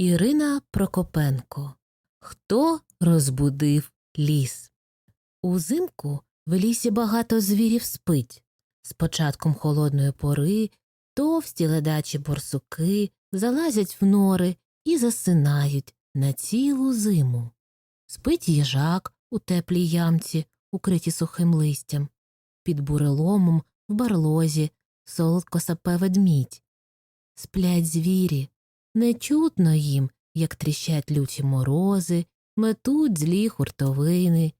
Ірина Прокопенко. Хто розбудив ліс? Узимку в лісі багато звірів спить. З початком холодної пори товсті ледачі борсуки залазять в нори і засинають на цілу зиму. Спить їжак у теплій ямці, укриті сухим листям. Під буреломом в барлозі солодко сапе ведмідь. Сплять звірі, не чутно їм, як тріщать люті морози, метуть злі хуртовини,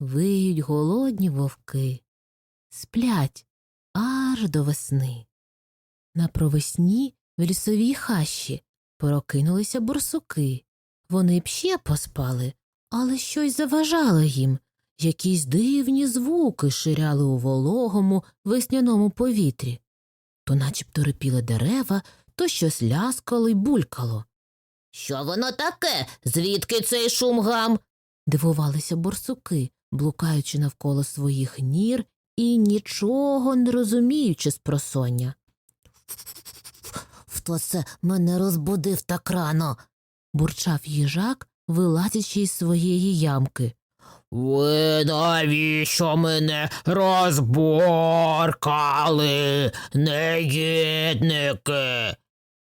виють голодні вовки. Сплять аж до весни. На провесні в лісовій хащі прокинулися борсуки. Вони б ще поспали, але щось заважало їм. Якісь дивні звуки ширяли у вологому весняному повітрі. То начебто рипіли дерева, то щось ляскало й булькало. Що воно таке? Звідки цей шум гам? дивувалися борсуки, блукаючи навколо своїх нір і нічого не розуміючи з просоння. Хто це мене розбудив так рано? бурчав їжак, вилазячи із своєї ямки. Ви навіщо мене розборкали, негідники?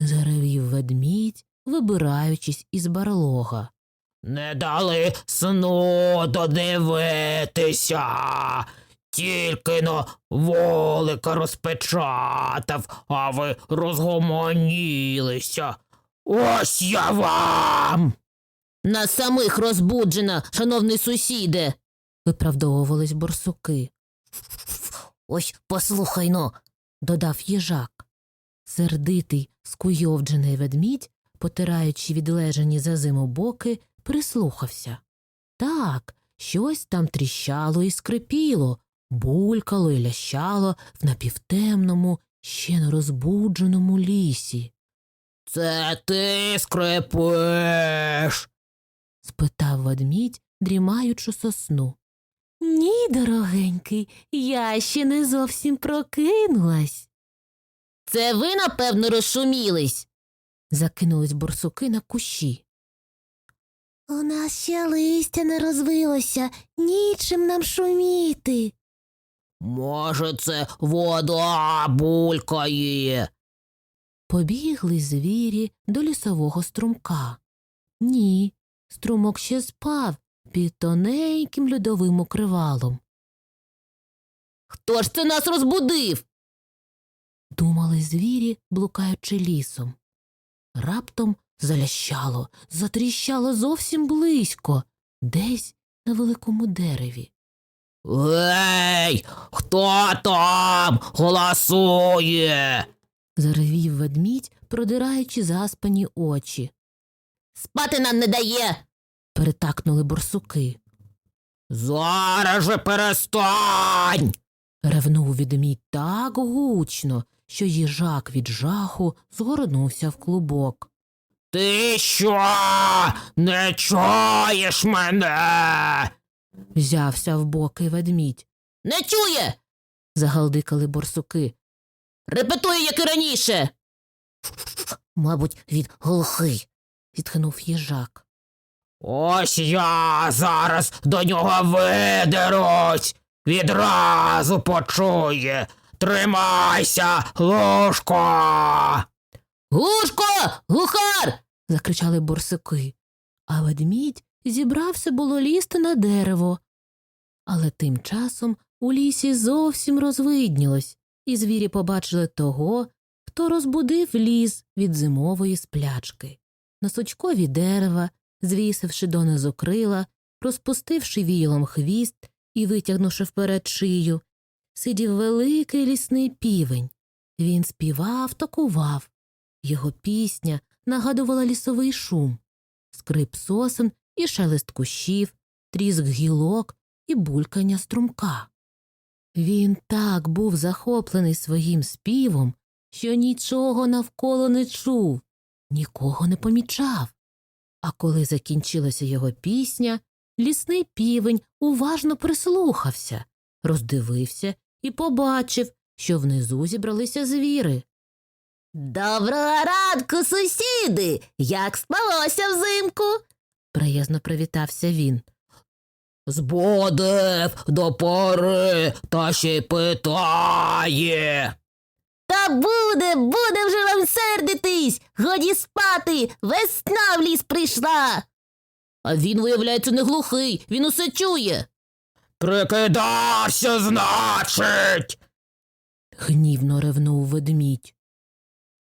Заревів ведмідь, вибираючись із барлога. Не дали сну додивитися, тільки но волика розпечатав, а ви розгомонілися. Ось я вам. Нас самих розбуджена, шановний сусіде. виправдовувались борсуки. Ось послухай но, додав їжак. Сердитий, скуйовджений ведмідь, потираючи відлежані за зиму боки, прислухався. Так, щось там тріщало і скрипіло, булькало і лящало в напівтемному, ще не розбудженому лісі. Це ти скрипиш. спитав ведмідь, дрімаючи сосну. Ні, дорогенький, я ще не зовсім прокинулась. Це ви, напевно, розшумілись. закинулись борсуки на кущі. У нас ще листя не розвилося, нічим нам шуміти. Може, це вода булькає. Побігли звірі до лісового струмка. Ні, струмок ще спав під тоненьким льодовим укривалом. Хто ж це нас розбудив? Думали звірі, блукаючи лісом. Раптом залящало, затріщало зовсім близько, десь на великому дереві. Гей, хто там голосує? Заревів ведмідь, продираючи заспані очі. Спати нам не дає. перетакнули борсуки. Зараз же перестань. Ревнув ведмідь так гучно, що їжак від жаху згорнувся в клубок. Ти що? Не чуєш мене? Взявся в боки ведмідь. Не чує. загалдикали борсуки. Репетує, як і раніше. Мабуть, від глухий, зітхнув їжак. Ось я зараз до нього видерусь. Відразу почує. Тримайся, лужко. Гушко, глухар. закричали борсуки. А ведмідь зібрався було лізти на дерево. Але тим часом у лісі зовсім розвиднілось, і звірі побачили того, хто розбудив ліс від зимової сплячки. На сучкові дерева, звісивши донизу крила, розпустивши віялом хвіст і витягнувши вперед шию, сидів великий лісний півень. Він співав та кував. Його пісня нагадувала лісовий шум, скрип сосен і шелест кущів, тріск гілок і булькання струмка. Він так був захоплений своїм співом, що нічого навколо не чув, нікого не помічав. А коли закінчилася його пісня, лісний півень уважно прислухався, роздивився і побачив, що внизу зібралися звіри. Доброго ранку, сусіди! Як спалося взимку? приязно привітався він. Збудив до пори та ще й питає. Та буде, буде вже вам сердитись. Годі спати, весна в ліс прийшла. А він, виявляється, не глухий, він усе чує. Прикидався, значить. Гнівно ревнув ведмідь.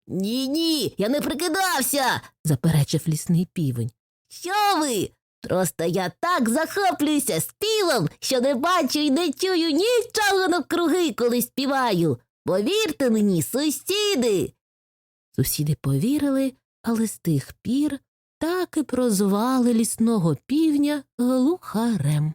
Ні, ні, я не прикидався, заперечив лісний півень. Що ви? Просто я так захоплююся співом, що не бачу і не чую нічого навкруги, коли співаю. Повірте мені, сусіди. Сусіди повірили, але з тих пір так і прозвали лісного півня глухарем.